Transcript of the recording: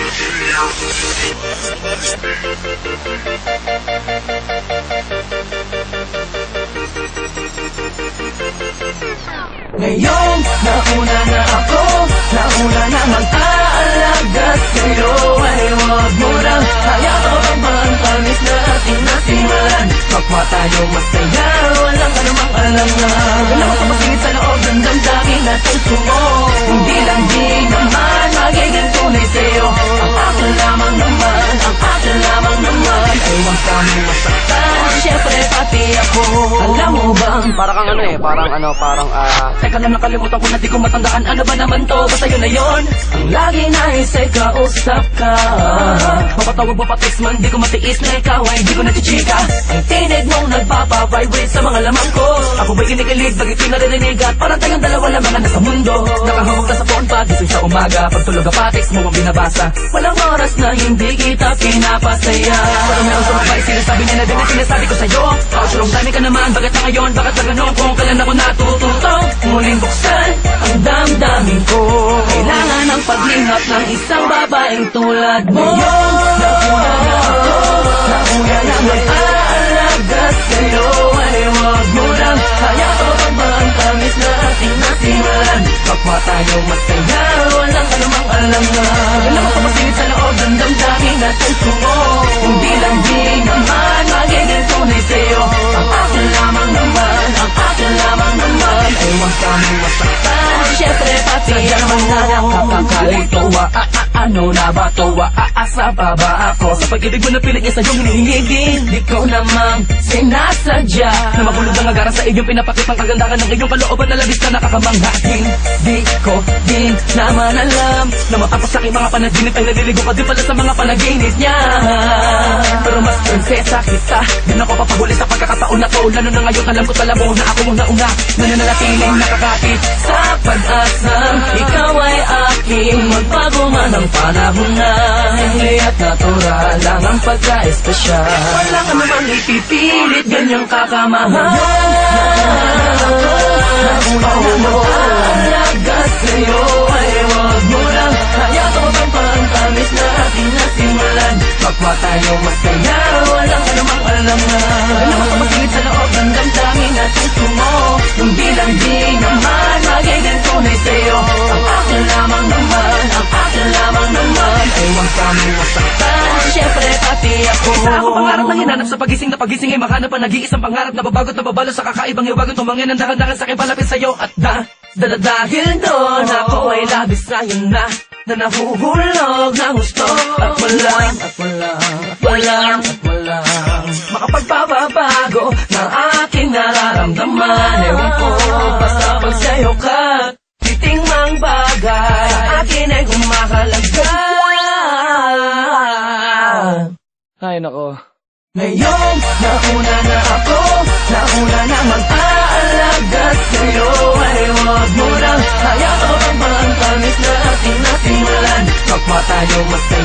Ngayon, nauna na ako Nauna na mag-aalaga sa'yo. Ay huwag mo nang hayaan ang tamis na ating nasimulan Kapwa tayo masaya, walang anumang alangan Wala mo masingit sa loob ng damdamin natin sumo Alam mo bang Para kang ano eh, parang ano, parang ah... Teka lang nakalimutan ko na di ko matandaan. Ano ba naman to? Basta yun na yun. Ang lagi na isay kausap ka. Mapatawag mo patis man Di ko matiis na ikaw ay di ko nachichika Ang tinig mong nagpapavibrate sa mga laman ko. Ako ba'y kinikilig Bakit di naririnig At parang tayong dalawa lang mga nasa mundo. Nakahawak na sa phone pag gising sa umaga. Pagtulog ang patics mo ang binabasa. Walang oras na hindi kita pinapasaya. Pero meron sa mga sinasabi niya na din ang sinasabi ko sa'yo. Ouch, long time ka naman Bakit na ngayon? Bakit na ganun? Kung kailan ako natututo. Muling buksan ang damdamin ko. Kailangan ng paglingap ng isang babaeng tulad mo. Nauna na ako Nauna na mag-aalaga sa'yo. Ay huwag mo lang Hayaan ba ang tamis na ating nasimulan Kapwa tayo masaya na nakakakalito ah, ah, ah, Ano na ba to? Ah, ah, asa pa ba ako? Sa pag-ibig mo na piling isa yung hinihingin Di ko namang sinasadya. Na mahulog ang agaran sa iyong pinapakitang kagandahan Ng iyong kalooban na labis na nakakamangha Di ko din naman alam Na matapos sa aking mga panaginip Ay naliligo ka din pala sa mga panaginip niya. Pero mas prinsesa kita Di na ako papahuli sa pagkakataon na to. Lalo na ngayon alam ko tala mo na ako muna una Nananatiling nakakapit sa pag-asang Ikaw ay aking magbago man panahon na. Hindi at natural lang ang pagka-espesyal. Wala ka namang ipipilit ganyang kakamahal. Nauna na mag-aalaga sa'yo Ay huwag mo lang hayaan ang pangtamis na ating nasimulan? Kapwa tayo masaya, walang anumang alangan Alam mo masingit sa loob ng damdamin natin sumo Hindi lang di naman magiging tunay Isa ako pangarap na hinanap sa pagising na pagising ay mahanap ang nag-iisang pangarap na babagot na babalo sa kakaibang iwagan Tumangin ang dahan-dahan sa akin palapit sa'yo at da Dala dahil doon ako ay labis sa'yo na Na nahuhulog ng gusto. At walang, at walang, at walang, at walang Makapagpapabago ng aking nararamdaman. Ewan ko, basta pag sa'yo ka Titing mang bagay. Sa akin ay humakalaga Ay, nako. Ngayon, nauna na ako Nauna na mag-aalaga sa'yo Ay huwag mo lang Hayaan ang tamis na ating nasimulan Kapwa tayo masaya